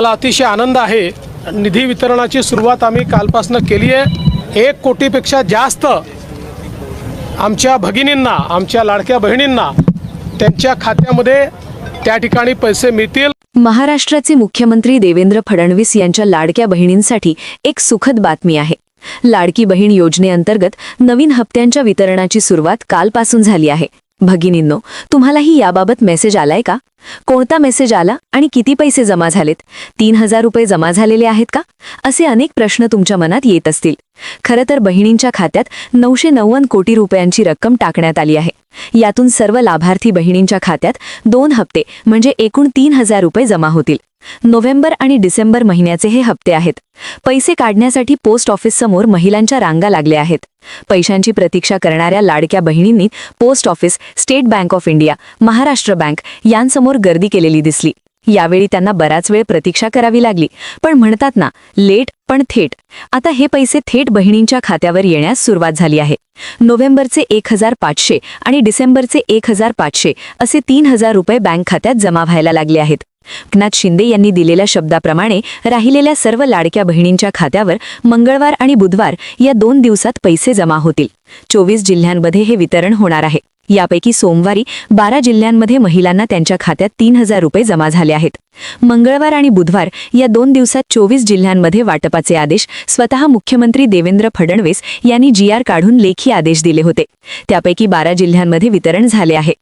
मला अतिशय आनंद आहे. निधी वितरणाची सुरुवात आम्ही कालपासून केली आहे. एक कोटीपेक्षा जास्त आमच्या भगिनींना आमच्या लाडक्या बहिणींना त्यांच्या खात्यामध्ये त्या ठिकाणी पैसे मिळतील. महाराष्ट्राचे मुख्यमंत्री देवेंद्र फडणवीस यांच्या लाडक्या बहिणींसाठी एक सुखद बातमी आहे. लाडकी बहीण योजनेअंतर्गत नवीन हप्त्यांच्या वितरणाची सुरुवात कालपासून झाली आहे. भगिनींनो तुम्हालाही याबाबत मेसेज आलाय का? कोणता मेसेज आला आणि किती पैसे जमा झालेत? तीन हजार रुपये जमा झालेले आहेत का? असे अनेक प्रश्न तुमच्या मनात येत असतील. खरं तर बहिणींच्या खात्यात नऊशे नव्वद कोटी रुपयांची रक्कम टाकण्यात आली आहे. यातून सर्व लाभार्थी बहिणींच्या खात्यात दोन हप्ते म्हणजे एकूण तीन हजार रुपये जमा होतील. नोव्हेंबर आणि डिसेंबर महिन्याचे हे हप्ते आहेत. पैसे काढण्यासाठी पोस्ट ऑफिससमोर महिलांच्या रांगा लागल्या आहेत. पैशांची प्रतीक्षा करणाऱ्या लाडक्या बहिणींनी post office State Bank of India Maharashtra Bank यांसमोर गर्दी केलेली दिसली. यावेळी त्यांना बराच वेळ प्रतीक्षा करावी लागली. पण म्हणतात ना लेट पण थेट. आता हे पैसे थेट बहिणींच्या खात्यावर येण्यास सुरुवात झाली आहे. नोव्हेंबरचे एक हजार पाचशे आणि डिसेंबरचे एक हजार पाचशे असे तीन हजार रुपये बँक खात्यात जमा व्हायला लागले आहेत. एकनाथ शिंदे यांनी दिलेल्या शब्दाप्रमाणे राहिलेल्या सर्व लाडक्या बहिणींच्या खात्यावर मंगळवार आणि बुधवार या दोन दिवसात पैसे जमा होतील. चोवीस जिल्ह्यांमध्ये हे वितरण होणार आहे. यापैकी सोमवारी बारा जिल्ह्यांमध्ये महिलांना त्यांच्या खात्यात तीन हजार रुपये जमा झाले आहेत. मंगळवार आणि बुधवार या दोन दिवसात चोवीस जिल्ह्यांमध्ये वाटपाचे आदेश स्वतः मुख्यमंत्री देवेंद्र फडणवीस यांनी जी आर काढून लेखी आदेश दिले होते. त्यापैकी बारा जिल्ह्यांमध्ये वितरण झाले आहे.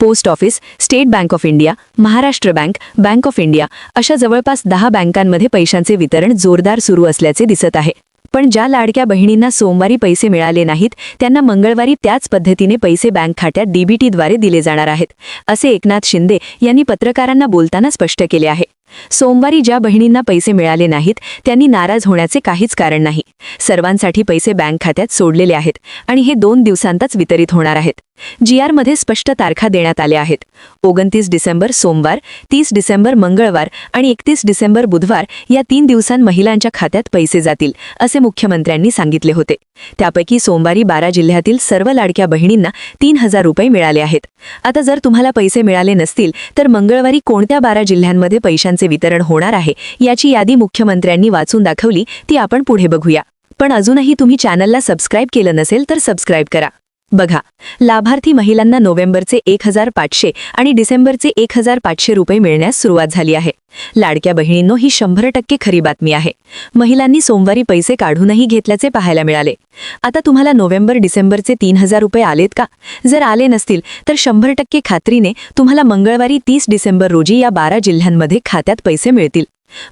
Post office State Bank of India Maharashtra Bank Bank of India अशा जवळपास दहा बँकांमध्ये पैशांचे वितरण जोरदार सुरू असल्याचे दिसत आहे. पण ज्या लाडक्या बहिणींना सोमवारी पैसे मिळाले नाहीत त्यांना मंगळवारी त्याच पद्धतीने पैसे बँक खात्यात डीबीटीद्वारे दिले जाणार आहेत असे एकनाथ शिंदे यांनी पत्रकारांना बोलताना स्पष्ट केले आहे. सोमवारी ज्या बहिणींना पैसे मिळाले नाहीत त्यांनी नाराज होण्याचे काहीच कारण नाही. सर्वांसाठी पैसे बँक खात्यात सोडलेले आहेत आणि हे दोन दिवसांतच वितरित होणार आहेत. जी आरमध्ये स्पष्ट तारखा देण्यात आल्या आहेत. ओगणतीस डिसेंबर सोमवार तीस डिसेंबर मंगळवार आणि एकतीस डिसेंबर बुधवार या तीन दिवसांत महिलांच्या खात्यात पैसे जातील असे मुख्यमंत्र्यांनी सांगितले होते. त्यापैकी सोमवारी बारा जिल्ह्यातील सर्व लाडक्या बहिणींना तीन हजार रुपये मिळाले आहेत. आता जर तुम्हाला पैसे मिळाले नसतील तर मंगळवारी कोणत्या बारा जिल्ह्यांमध्ये पैशांचे वितरण होणार आहे याची यादी मुख्यमंत्र्यांनी वाचून दाखवली ती आपण पुढे बघूया. पण अजूनही तुम्ही चॅनलला सबस्क्राईब केलं नसेल तर सबस्क्राईब करा. बघा लाभार्थी महिलांना नोव्हेंबरचे एक हजार पाचशे आणि डिसेंबरचे एक हजार पाचशे रुपये मिळण्यास सुरुवात झाली आहे. लाडक्या बहिणींनो ही शंभर टक्के खरी बातमी आहे. महिलांनी सोमवारी पैसे काढूनही घेतल्याचे पाहायला मिळाले. आता तुम्हाला नोव्हेंबर डिसेंबरचे तीन हजार रुपये आलेत का? जर आले नसतील तर शंभर टक्के खात्रीने तुम्हाला मंगळवारी तीस डिसेंबर रोजी या बारा जिल्ह्यांमध्ये खात्यात पैसे मिळतील.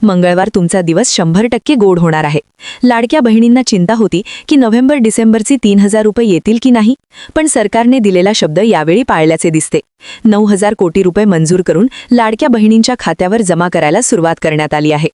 मंगळवार तुमचा दिवस शंभर टक्के गोड होणार आहे. लाडक्या बहिणींना चिंता होती की नोव्हेंबर डिसेंबरची तीन हजार रुपये येतील की नाही पण सरकारने दिलेला शब्द यावेळी पाळल्याचे दिसते. नऊ हजार कोटी रुपये मंजूर करून लाडक्या बहिणींच्या खात्यावर जमा करायला सुरुवात करण्यात आली आहे.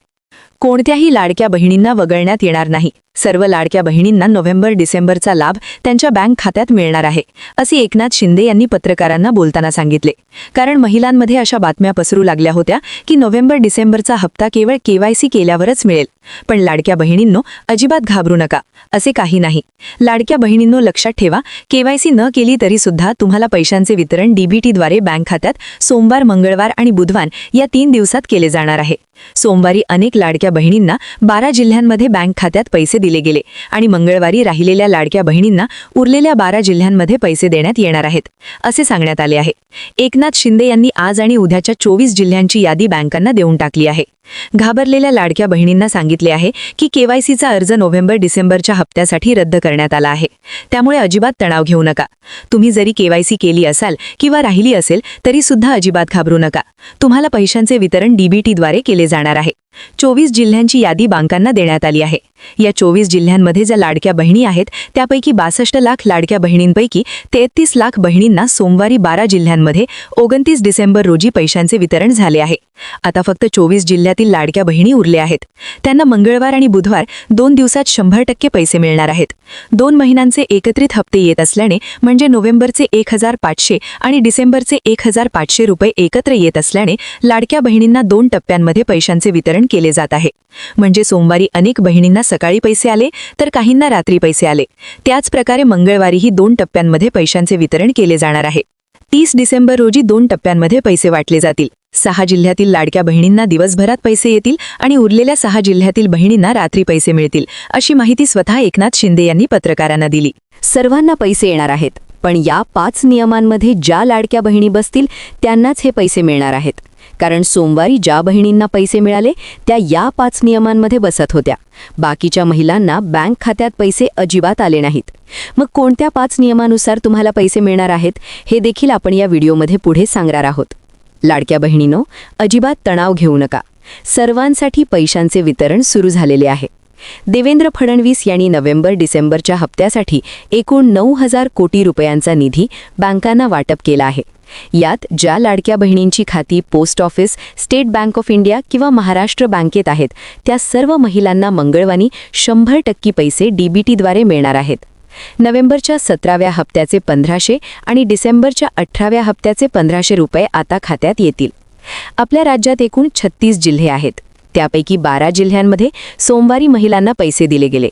कोणत्याही लाडक्या बहिणींना वगळण्यात येणार नाही. सर्व लाडक्या बहिणींना नोव्हेंबर डिसेंबरचा लाभ त्यांच्या बँक खात्यात मिळणार आहे असे एकनाथ शिंदे यांनी पत्रकारांना बोलताना सांगितले. कारण महिलांमध्ये अशा बातम्या पसरू लागल्या होत्या की नोव्हेंबर डिसेंबरचा हप्ता केवळ केवायसी केल्यावरच मिळेल. पण लाडक्या बहिणींनो अजिबात घाबरू नका असे काही नाही. लाडक्या बहिणींनो लक्षात ठेवा केवायसी न केली तरी सुद्धा तुम्हाला पैशांचे वितरण डीबीटीद्वारे बँक खात्यात सोमवार मंगळवार आणि बुधवार या तीन दिवसात केले जाणार आहे. सोमवारी अनेक लाडक्या बहिणींना बारा जिल्ह्यांमध्ये बँक खात्यात पैसे दिले गेले आणि मंगळवारी राहिलेल्या लाडक्या बहिणींना उरलेल्या बारा जिल्ह्यांमध्ये पैसे देण्यात येणार आहेत असे सांगण्यात आले आहे. एकनाथ शिंदे यांनी आज आणि उद्याच्या चोवीस जिल्ह्यांची यादी बँकांना देऊन टाकली आहे. घाबरलेल्या लाडक्या बहिणींना सांगितले आहे की केवायसीचा अर्ज नोव्हेंबर डिसेंबरच्या हप्त्यासाठी रद्द करण्यात आला आहे. त्यामुळे अजिबात तणाव घेऊ नका. तुम्ही जरी केवायसी केली असाल किंवा राहिली असेल तरी सुद्धा अजिबात घाबरू नका. तुम्हाला पैशांचे वितरण डीबीटीद्वारे केले जाणार आहे. चोवीस जिल्ह्यांची यादी बँकांना देण्यात आली आहे. या चोवीस जिल्ह्यांमध्ये ज्या लाडक्या बहिणी आहेत त्यापैकी बासष्ट लाख लाडक्या बहिणींपैकी तेहतीस लाख बहिणींना सोमवारी बारा जिल्ह्यांमध्ये ओगणतीस डिसेंबर रोजी पैशांचे वितरण झाले आहे. आता फक्त चोवीस जिल्ह्यातील लाडक्या बहिणी उरल्या आहेत. त्यांना मंगळवार आणि बुधवार दोन दिवसात शंभर टक्के पैसे मिळणार आहेत. दोन महिन्यांचे एकत्रित हप्ते येत असल्याने म्हणजे नोव्हेंबरचे एक हजार पाचशे आणि डिसेंबरचे एक हजार पाचशे रुपये एकत्र येत असल्याने लाडक्या बहिणींना दोन टप्प्यांमध्ये पैशांचे वितरण केले जात आहे. म्हणजे सोमवारी अनेक बहिणींना सकाळी पैसे आले तर काहींना रात्री पैसे आले. त्याच प्रकारे मंगळवारीही दोन टप्प्यांमध्ये पैशांचे वितरण केले जाणार आहे. तीस डिसेंबर रोजी दोन टप्प्यांमध्ये पैसे वाटले जातील. सहा जिल्ह्यातील लाडक्या बहिणींना दिवसभरात पैसे येतील आणि उरलेल्या सहा जिल्ह्यातील बहिणींना रात्री पैसे मिळतील अशी माहिती स्वतः एकनाथ शिंदे यांनी पत्रकारांना दिली. सर्वांना पैसे येणार आहेत पण या पाच नियमांमध्ये ज्या लाडक्या बहिणी बसतील त्यांनाच हे पैसे मिळणार आहेत. कारण सोमवारी ज्या बहिणींना पैसे मिळाले त्या या पाच नियमांमध्ये बसत होत्या. बाकीच्या महिलांना बँक खात्यात पैसे अजिबात आले नाहीत. मग कोणत्या पाच नियमानुसार तुम्हाला पैसे मिळणार आहेत हे देखील आपण या व्हिडिओमध्ये पुढे सांगणार आहोत. लाडक्या बहिणीनो अजिबात तणाव घेऊ नका. सर्वांसाठी पैशांचे वितरण सुरू झालेले आहे. देवेंद्र फडणवीस यांनी नोव्हेंबर डिसेंबरच्या हप्त्यासाठी एकूण नऊ हजार कोटी रुपयांचा निधी बँकांना वाटप केला आहे. यात ज्या लाडक्या बहिणींची खाती post office State Bank of India किंवा महाराष्ट्र बँकेत आहेत त्या सर्व महिलांना मंगळवारी शंभर टक्के पैसे डीबीटीद्वारे मिळणार आहेत. नोव्हेंबरच्या सतराव्या हप्त्याचे पंधराशे आणि डिसेंबरच्या अठराव्या हप्त्याचे पंधराशे रुपये आता खात्यात येतील. आपल्या राज्यात एकूण छत्तीस जिल्हे आहेत. त्यापैकी बारा जिल्ह्यांमध्ये सोमवारी महिलांना पैसे दिले गेले.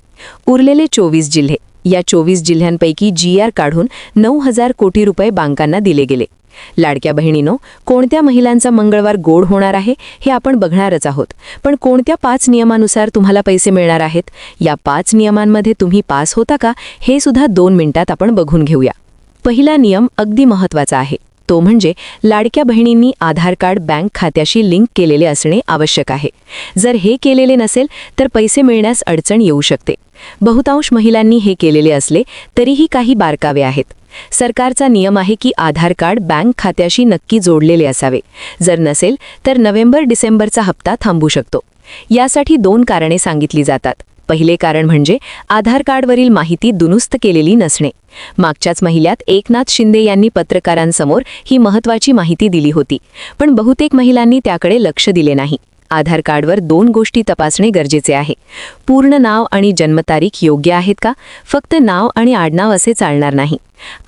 उरलेले चोवीस जिल्हे. या चोवीस जिल्ह्यांपैकी जी आर काढून नऊ हजार कोटी रुपये बँकांना दिले गेले. लाडक्या बहिणीनो कोणत्या महिलांचा मंगळवार गोड होणार आहे हे आपण बघणारच आहोत. पण कोणत्या पाच नियमानुसार तुम्हाला पैसे मिळणार आहेत? या पाच नियमांमध्ये तुम्ही पास होता का? हे सुद्धा दोन मिनिटात आपण बघून घेऊया. पहिला नियम अगदी महत्त्वाचा आहे. तो म्हणजे लाडक्या बहिणींनी आधार कार्ड बँक खात्याशी लिंक केलेले असणे आवश्यक आहे. जर हे केलेले नसेल तर पैसे मिळण्यास अडचण येऊ शकते. बहुतांश महिलांनी हे केलेले असले तरीही काही बारकावे आहेत. सरकारचा नियम आहे की आधार कार्ड बँक खात्याशी नक्की जोडलेले असावे. जर नसेल तर नोव्हेंबर डिसेंबरचा हप्ता थांबू शकतो. यासाठी दोन कारणे सांगितली जातात. पहिले कारण म्हणजे आधार कार्डवरील माहिती दुरुस्त केलेली नसणे. मागच्याच महिन्यात एकनाथ शिंदे यांनी पत्रकारांसमोर ही महत्वाची माहिती दिली होती पण बहुतेक महिलांनी त्याकडे लक्ष दिले नाही. आधार कार्डवर दोन गोष्टी तपासणे गरजेचे आहे. पूर्ण नाव आणि जन्मतारीख योग्य आहेत का? फक्त नाव आणि आडनाव असे चालणार नाही.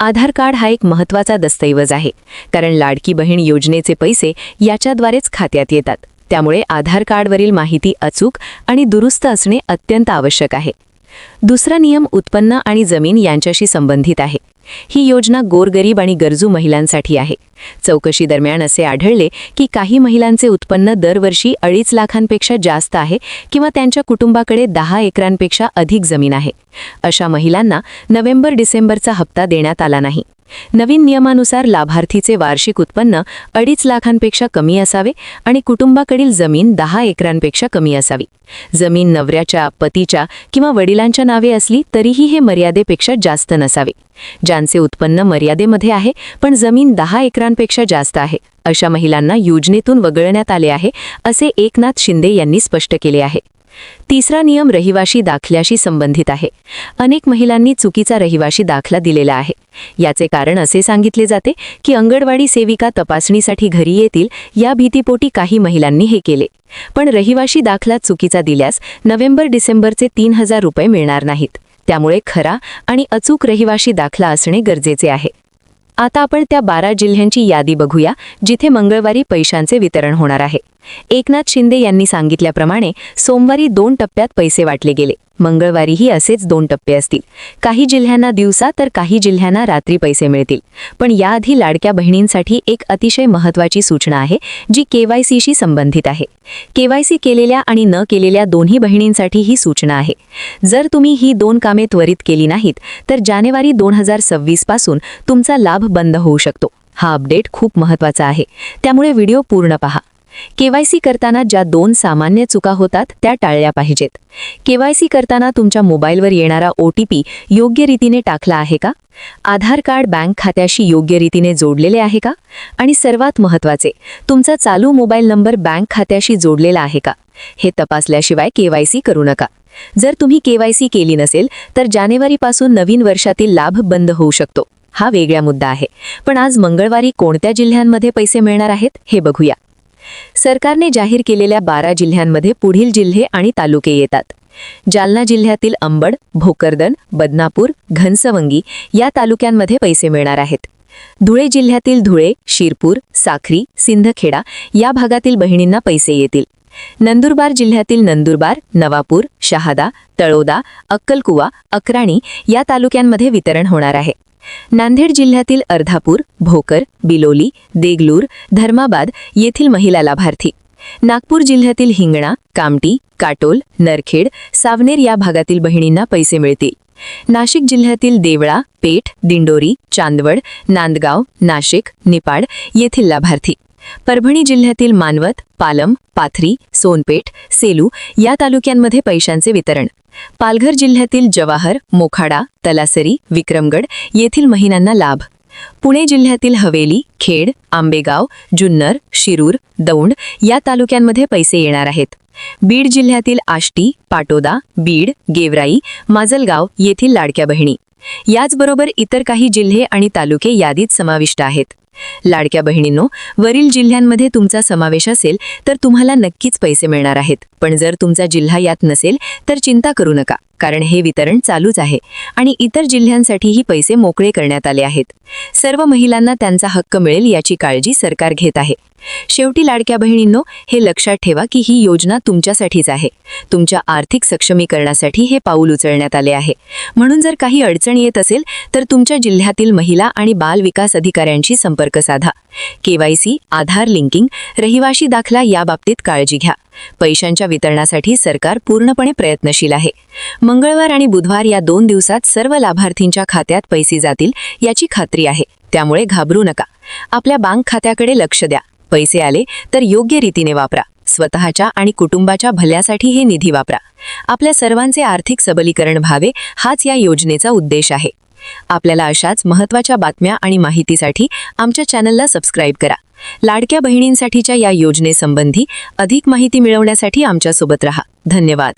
आधार कार्ड हा एक महत्त्वाचा दस्तऐवज आहे कारण लाडकी बहीण योजनेचे पैसे याच्याद्वारेच खात्यात येतात. त्यामुळे आधार कार्डवरील माहिती अचूक आणि दुरुस्त असणे अत्यंत आवश्यक आहे. दुसरा नियम उत्पन्न आणि जमीन यांच्याशी संबंधित आहे. ही योजना गोरगरीब आणि गरजू महिलांसाठी आहे. चौकशी दरम्यान असे आढळले की काही महिलांचे उत्पन्न दरवर्षी अडीच लाखांपेक्षा जास्त आहे किंवा त्यांच्या कुटुंबाकडे दहा एकरांपेक्षा अधिक जमीन आहे. अशा महिलांना नोव्हेंबर डिसेंबरचा हप्ता देण्यात आला नाही. नवीन नियमानुसार लाभार्थीचे वार्षिक उत्पन्न अडीच लाखांपेक्षा कमी असावे आणि कुटुंबाकडील जमीन दहा एकरांपेक्षा कमी असावी. जमीन नवऱ्याच्या पतीच्या किंवा वडिलांच्या नावे असली तरीही हे मर्यादेपेक्षा जास्त नसावे. ज्यांचे उत्पन्न मर्यादेमध्ये आहे पण जमीन दहा एकरांपेक्षा जास्त आहे अशा महिलांना योजनेतून वगळण्यात आले आहे असे एकनाथ शिंदे यांनी स्पष्ट केले आहे. तिसरा नियम रहिवाशी दाखल्याशी संबंधित आहे. अनेक महिलांनी चुकीचा रहिवाशी दाखला दिलेला आहे. याचे कारण असे सांगितले जाते की अंगणवाडी सेविका तपासणीसाठी घरी येतील या भीतीपोटी काही महिलांनी हे केले. पण रहिवाशी दाखला चुकीचा दिल्यास नोव्हेंबर डिसेंबरचे तीन हजार रुपये मिळणार नाहीत. त्यामुळे खरा आणि अचूक रहिवाशी दाखला असणे गरजेचे आहे. आता आपण त्या बारा जिल्ह्यांची यादी बघूया जिथे मंगळवारी पैशांचे वितरण होणार आहे. एकनाथ शिंदे यांनी सांगितल्याप्रमाणे सोमवारी दोन टप्प्यात पैसे वाटले गेले. मंगळवारीही असेच दोन टप्पे असतील. काही जिल्ह्यांना दिवसा तर काही जिल्ह्यांना रात्री पैसे मिळतील. पण याआधी लाडक्या बहिणींसाठी एक अतिशय महत्त्वाची सूचना आहे जी केवायसीशी संबंधित आहे. केवायसी केलेल्या आणि न केलेल्या दोन्ही बहिणींसाठी ही सूचना आहे. जर तुम्ही ही दोन कामे त्वरित केली नाहीत तर जानेवारी दोन हजार सव्वीसपासून तुमचा लाभ बंद होऊ शकतो. हा अपडेट खूप महत्त्वाचा आहे. त्यामुळे व्हिडिओ पूर्ण पहा. केवायसी करताना ज्या दोन सामान्य चुका होतात त्या टाळल्या पाहिजेत. केवायसी करताना तुमच्या मोबाईलवर येणारा ओ टी पी योग्य रीतीने टाकला आहे का? आधार कार्ड बँक खात्याशी योग्य रीतीने जोडलेले आहे का? आणि सर्वात महत्त्वाचे तुमचा चालू मोबाईल नंबर बँक खात्याशी जोडलेला आहे का? हे तपासल्याशिवाय केवायसी करू नका. जर तुम्ही केवायसी केली नसेल तर जानेवारीपासून नवीन वर्षातील लाभ बंद होऊ शकतो. हा वेगळा मुद्दा आहे. पण आज मंगळवारी कोणत्या जिल्ह्यांमध्ये पैसे मिळणार आहेत हे बघूया. सरकारने जाहीर केलेल्या बारा जिल्ह्यांमध्ये पुढील जिल्हे आणि तालुके येतात. जालना जिल्ह्यातील अंबड भोकरदन बदनापूर घनसवंगी या तालुक्यांमध्ये पैसे मिळणार आहेत. धुळे जिल्ह्यातील धुळे शिरपूर साखरी सिंधखेडा या भागातील बहिणींना पैसे येतील. नंदुरबार जिल्ह्यातील नंदुरबार नवापूर शहादा तळोदा अक्कलकुवा अक्राणी या तालुक्यांमध्ये वितरण होणार आहे. नांदेड जिल्ह्यातील अर्धापूर भोकर बिलोली देगलूर धर्माबाद येथील महिला लाभार्थी. नागपूर जिल्ह्यातील हिंगणा कामटी काटोल नरखेड सावनेर या भागातील बहिणींना पैसे मिळतील. नाशिक जिल्ह्यातील देवळा पेठ दिंडोरी चांदवड नांदगाव नाशिक निपाड येथील लाभार्थी. परभणी जिल्ह्यातील मानवत पालम पाथरी सोनपेठ सेलू या तालुक्यांमध्ये पैशांचे वितरण. पालघर जिल्ह्यातील जवाहर मोखाडा तलासरी विक्रमगड येथील महिलांना लाभ. पुणे जिल्ह्यातील हवेली खेड आंबेगाव जुन्नर शिरूर दौंड या तालुक्यांमध्ये पैसे येणार आहेत. बीड जिल्ह्यातील आष्टी पाटोदा बीड गेवराई माजलगाव येथील लाडक्या बहिणी. याचबरोबर इतर काही जिल्हे आणि तालुके यादीत समाविष्ट आहेत. लाडक्या बहिणींनो वरील जिल्ह्यांमध्ये तुमचा समावेश असेल तर तुम्हाला नक्कीच पैसे मिळणार आहेत. पण जर तुमचा जिल्हा यात नसेल तर चिंता करू नका कारण हे वितरण चालूच आहे आणि इतर जिल्ह्यांसाठीही पैसे मोकळे करण्यात आले आहेत. सर्व महिलांना त्यांचा हक्क मिळेल याची काळजी सरकार घेत आहे. शेवटी लाडक्या बहिणींनो हे लक्षात ठेवा की ही योजना तुमच्यासाठीच आहे. तुमच्या आर्थिक सक्षमीकरणासाठी हे पाऊल उचलण्यात आले आहे. म्हणून जर काही अडचण येत असेल तर तुमच्या जिल्ह्यातील महिला आणि बाल विकास अधिकाऱ्यांशी संपर्क साधा. केवायसी आधार लिंकिंग रहिवाशी दाखला याबाबतीत काळजी घ्या. पैशांच्या वितरणासाठी सरकार पूर्णपणे प्रयत्नशील आहे. मंगळवार आणि बुधवार या दोन दिवसात सर्व लाभार्थींच्या खात्यात पैसे जातील याची खात्री आहे. त्यामुळे घाबरू नका. आपल्या बँक खात्याकडे लक्ष द्या. पैसे आले तर योग्य रीतीने वापरा. स्वतःच्या आणि कुटुंबाच्या भल्यासाठी हे निधी वापरा. आपल्या सर्वांचे आर्थिक सबलीकरण व्हावे हाच या योजनेचा उद्देश आहे. आपल्याला अशाच महत्त्वाच्या बातम्या आणि माहितीसाठी आमच्या चॅनलला सबस्क्राईब करा. लाडक्या बहिणींसाठीच्या या योजनेसंबंधी अधिक माहिती मिळवण्यासाठी आमच्यासोबत रहा. धन्यवाद.